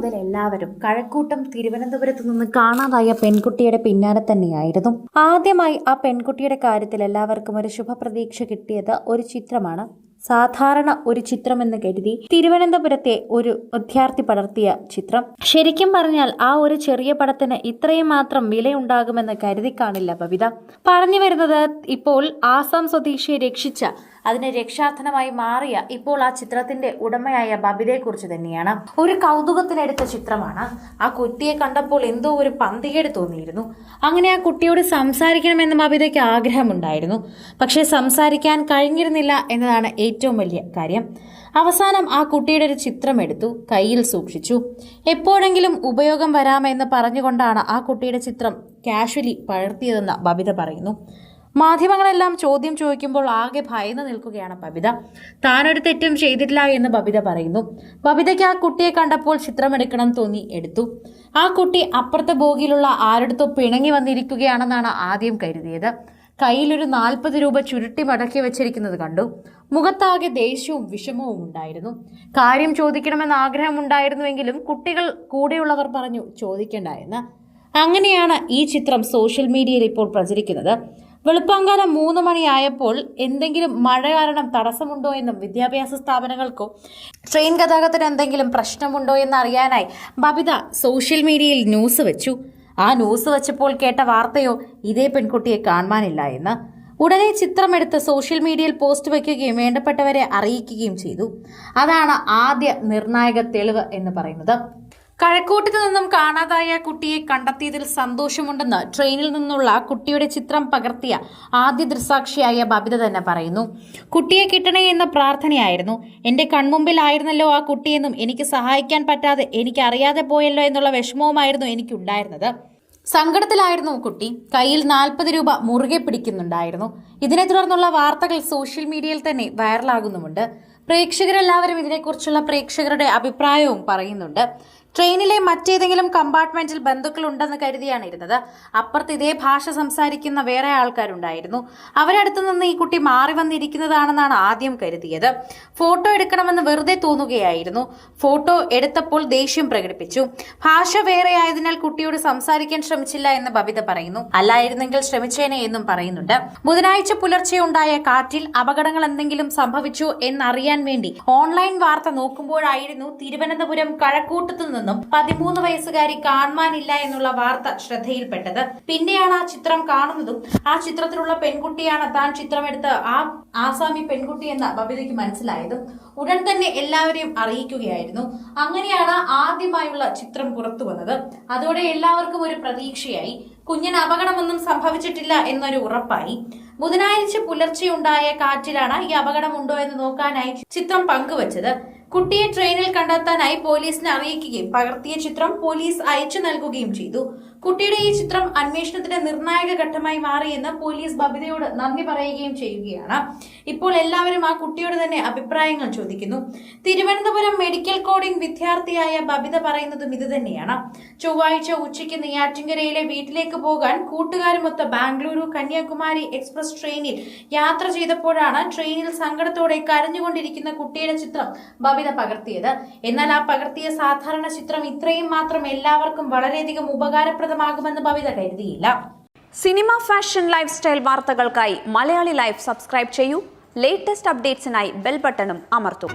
മുതൽ എല്ലാവരും കഴക്കൂട്ടം തിരുവനന്തപുരത്ത് നിന്ന് കാണാതായ പെൺകുട്ടിയുടെ പിന്നാലെ തന്നെയായിരുന്നു. ആദ്യമായി ആ പെൺകുട്ടിയുടെ കാര്യത്തിൽ എല്ലാവർക്കും ഒരു ശുഭപ്രതീക്ഷ കിട്ടിയത് ഒരു ചിത്രമാണ്. സാധാരണ ഒരു ചിത്രമെന്ന് കരുതി തിരുവനന്തപുരത്തെ ഒരു വിദ്യാർത്ഥി പടർത്തിയ ചിത്രം. ശരിക്കും പറഞ്ഞാൽ ആ ഒരു ചെറിയ പടത്തിന് ഇത്രയും മാത്രം വിലയുണ്ടാകുമെന്ന് കരുതി കാണില്ല ബബിത. പറഞ്ഞു വരുന്നത് ഇപ്പോൾ ആസാം സ്വദേശിയെ രക്ഷിച്ച അതിന് രക്ഷാർത്ഥനമായി മാറിയ ഇപ്പോൾ ആ ചിത്രത്തിന്റെ ഉടമയായ ബബിതയെക്കുറിച്ച് തന്നെയാണ്. ഒരു കൗതുകത്തിനെടുത്ത ചിത്രമാണ്. ആ കുട്ടിയെ കണ്ടപ്പോൾ എന്തോ ഒരു പന്തികേട് തോന്നിയിരുന്നു. അങ്ങനെ ആ കുട്ടിയോട് സംസാരിക്കണമെന്ന് ബബിതയ്ക്ക് ആഗ്രഹമുണ്ടായിരുന്നു. പക്ഷേ സംസാരിക്കാൻ കഴിഞ്ഞിരുന്നില്ല എന്നതാണ് ഏറ്റവും വലിയ കാര്യം. അവസാനം ആ കുട്ടിയുടെ ഒരു ചിത്രം എടുത്തു കയ്യിൽ സൂക്ഷിച്ചു. എപ്പോഴെങ്കിലും ഉപയോഗം വരാമെന്ന് പറഞ്ഞുകൊണ്ടാണ് ആ കുട്ടിയുടെ ചിത്രം കാഷ്വലി പകർത്തിയതെന്ന് ബബിത പറയുന്നു. മാധ്യമങ്ങളെല്ലാം ചോദ്യം ചോദിക്കുമ്പോൾ ആകെ ഭയന്ന് നിൽക്കുകയാണ് ബബിത. താനൊരു തെറ്റും ചെയ്തിട്ടില്ല എന്ന് ബബിത പറയുന്നു. ബബിതയ്ക്ക് ആ കുട്ടിയെ കണ്ടപ്പോൾ ചിത്രമെടുക്കണം തോന്നി എടുത്തു. ആ കുട്ടി അപ്പുറത്തെ ബോഗിലുള്ള ആരുടെത്തോ പിണങ്ങി വന്നിരിക്കുകയാണെന്നാണ് ആദ്യം കരുതിയത്. കയ്യിലൊരു നാൽപ്പത് രൂപ ചുരുട്ടി മടക്കി വെച്ചിരിക്കുന്നത് കണ്ടു. മുഖത്താകെ ദേഷ്യവും വിഷമവും ഉണ്ടായിരുന്നു. കാര്യം ചോദിക്കണമെന്ന് ആഗ്രഹമുണ്ടായിരുന്നുവെങ്കിലും കുട്ടികൾ കൂടെയുള്ളവർ പറഞ്ഞു ചോദിക്കേണ്ട എന്ന്. അങ്ങനെയാണ് ഈ ചിത്രം സോഷ്യൽ മീഡിയയിൽ ഇപ്പോൾ പ്രചരിക്കുന്നത്. വെളുപ്പാങ്കാലം മൂന്ന് മണിയായപ്പോൾ എന്തെങ്കിലും മഴ കാരണം തടസ്സമുണ്ടോ എന്നും വിദ്യാഭ്യാസ സ്ഥാപനങ്ങൾക്കോ ട്രെയിൻ ഗതാഗതത്തിന് എന്തെങ്കിലും പ്രശ്നമുണ്ടോ എന്ന് അറിയാനായി ബബിത സോഷ്യൽ മീഡിയയിൽ ന്യൂസ് വെച്ചു. ആ ന്യൂസ് വെച്ചപ്പോൾ കേട്ട വാർത്തയോ ഇതേ പെൺകുട്ടിയെ കാണുവാനില്ല എന്ന്. ഉടനെ ചിത്രമെടുത്ത് സോഷ്യൽ മീഡിയയിൽ പോസ്റ്റ് വയ്ക്കുകയും വേണ്ടപ്പെട്ടവരെ അറിയിക്കുകയും ചെയ്തു. അതാണ് ആദ്യ നിർണായക തെളിവ് എന്ന് പറയുന്നത്. കഴക്കൂട്ടത്ത് നിന്നും കാണാതായ കുട്ടിയെ കണ്ടെത്തിയതിൽ സന്തോഷമുണ്ടെന്ന് ട്രെയിനിൽ നിന്നുള്ള കുട്ടിയുടെ ചിത്രം പകർത്തിയ ആദ്യ ദൃസാക്ഷിയായ ബബിത തന്നെ പറയുന്നു. കുട്ടിയെ കിട്ടണേ എന്ന പ്രാർത്ഥനയായിരുന്നു. എന്റെ കൺമുമ്പിലായിരുന്നല്ലോ ആ കുട്ടിയെന്നും എനിക്ക് സഹായിക്കാൻ പറ്റാതെ എനിക്ക് അറിയാതെ പോയല്ലോ എന്നുള്ള വിഷമവുമായിരുന്നു എനിക്കുണ്ടായിരുന്നത്. സങ്കടത്തിലായിരുന്നു കുട്ടി. കയ്യിൽ നാൽപ്പത് രൂപ മുറുകെ പിടിക്കുന്നുണ്ടായിരുന്നു. ഇതിനെ തുടർന്നുള്ള വാർത്തകൾ സോഷ്യൽ മീഡിയയിൽ തന്നെ വൈറലാകുന്നുമുണ്ട്. പ്രേക്ഷകരെല്ലാവരും ഇതിനെക്കുറിച്ചുള്ള പ്രേക്ഷകരുടെ അഭിപ്രായവും പറയുന്നുണ്ട്. ട്രെയിനിലെ മറ്റേതെങ്കിലും കമ്പാർട്ട്മെന്റിൽ ബന്ധുക്കൾ ഉണ്ടെന്ന് കരുതിയാണ് ഇരുന്നത് അപ്പുറത്ത് ഇതേ ഭാഷ സംസാരിക്കുന്ന വേറെ ആൾക്കാരുണ്ടായിരുന്നു. അവരടുത്ത് നിന്ന് ഈ കുട്ടി മാറി വന്നിരിക്കുന്നതാണെന്നാണ് ആദ്യം കരുതിയത്. ഫോട്ടോ എടുക്കണമെന്ന് വെറുതെ തോന്നുകയായിരുന്നു. ഫോട്ടോ എടുത്തപ്പോൾ ദേഷ്യം പ്രകടിപ്പിച്ചു. ഭാഷ വേറെ ആയതിനാൽ കുട്ടിയോട് സംസാരിക്കാൻ ശ്രമിച്ചില്ല എന്ന് ബബിത പറയുന്നു. അല്ലായിരുന്നെങ്കിൽ ശ്രമിച്ചേനെ എന്നും പറയുന്നുണ്ട്. ബുധനാഴ്ച പുലർച്ചെ ഉണ്ടായ കാറ്റിൽ അപകടങ്ങൾ എന്തെങ്കിലും സംഭവിച്ചു എന്നറിയാൻ വേണ്ടി ഓൺലൈൻ വാർത്ത നോക്കുമ്പോഴായിരുന്നു തിരുവനന്തപുരം കഴക്കൂട്ടത്തു നിന്നും പതിമൂന്ന് വയസ്സുകാരി കാണുവാനില്ല എന്നുള്ള വാർത്ത ശ്രദ്ധയിൽപ്പെട്ടത് പിന്നെയാണ് ആ ചിത്രം കാണുന്നതും ആ ചിത്രത്തിലുള്ള പെൺകുട്ടിയാണ് താൻ ചിത്രമെടുത്ത് ആ ആസാമി പെൺകുട്ടി എന്ന ബബിതയ്ക്ക് മനസ്സിലായതും ഉടൻ തന്നെ എല്ലാവരെയും അറിയിക്കുകയായിരുന്നു. അങ്ങനെയാണ് ആദ്യമായുള്ള ചിത്രം പുറത്തു വന്നത്. അതോടെ എല്ലാവർക്കും ഒരു പ്രതീക്ഷയായി. കുഞ്ഞിന് അപകടമൊന്നും സംഭവിച്ചിട്ടില്ല എന്നൊരു ഉറപ്പായി. ബുധനാഴ്ച പുലർച്ചെ ഉണ്ടായ കാറ്റിലാണ് ഈ അപകടമുണ്ടോ എന്ന് നോക്കാനായി ചിത്രം പങ്കുവച്ചത്. കുട്ടിയെ ട്രെയിനിൽ കണ്ടെത്താനായി പോലീസിനെ അറിയിക്കുകയും പകർത്തിയ ചിത്രം പോലീസ് അയച്ചു നൽകുകയും ചെയ്തു. കുട്ടിയുടെ ഈ ചിത്രം അന്വേഷണത്തിന്റെ നിർണായക ഘട്ടമായി മാറിയെന്ന് പോലീസ് ബബിതയോട് നന്ദി പറയുകയും ചെയ്യുകയാണ്. ഇപ്പോൾ എല്ലാവരും ആ കുട്ടിയോട് തന്നെ അഭിപ്രായങ്ങൾ ചോദിക്കുന്നു. തിരുവനന്തപുരം മെഡിക്കൽ കോഡിംഗ് വിദ്യാർത്ഥിയായ ബബിത പറയുന്നതും ഇത് തന്നെയാണ്. ചൊവ്വാഴ്ച ഉച്ചയ്ക്ക് നെയ്യാറ്റിങ്കരയിലെ വീട്ടിലേക്ക് പോകാൻ കൂട്ടുകാരുമൊത്ത് ബാംഗ്ലൂരു കന്യാകുമാരി എക്സ്പ്രസ് ട്രെയിനിൽ യാത്ര ചെയ്തപ്പോഴാണ് ട്രെയിനിൽ സങ്കടത്തോടെ കരഞ്ഞുകൊണ്ടിരിക്കുന്ന കുട്ടിയുടെ ചിത്രം ബബിത പകർത്തിയത്. എന്നാൽ ആ പകർത്തിയ സാധാരണ ചിത്രം ഇത്രയും മാത്രം എല്ലാവർക്കും വളരെയധികം ഉപകാരപ്രദമാകുമെന്ന് ഭവിത കരുതിയില്ല. സിനിമ ഫാഷൻ ലൈഫ് സ്റ്റൈൽ വാർത്തകൾക്കായി മലയാളി ലൈഫ് സബ്സ്ക്രൈബ് ചെയ്യൂ. ലേറ്റസ്റ്റ് അപ്ഡേറ്റ്സിനായി ബെൽ ബട്ടണും അമർത്തൂ.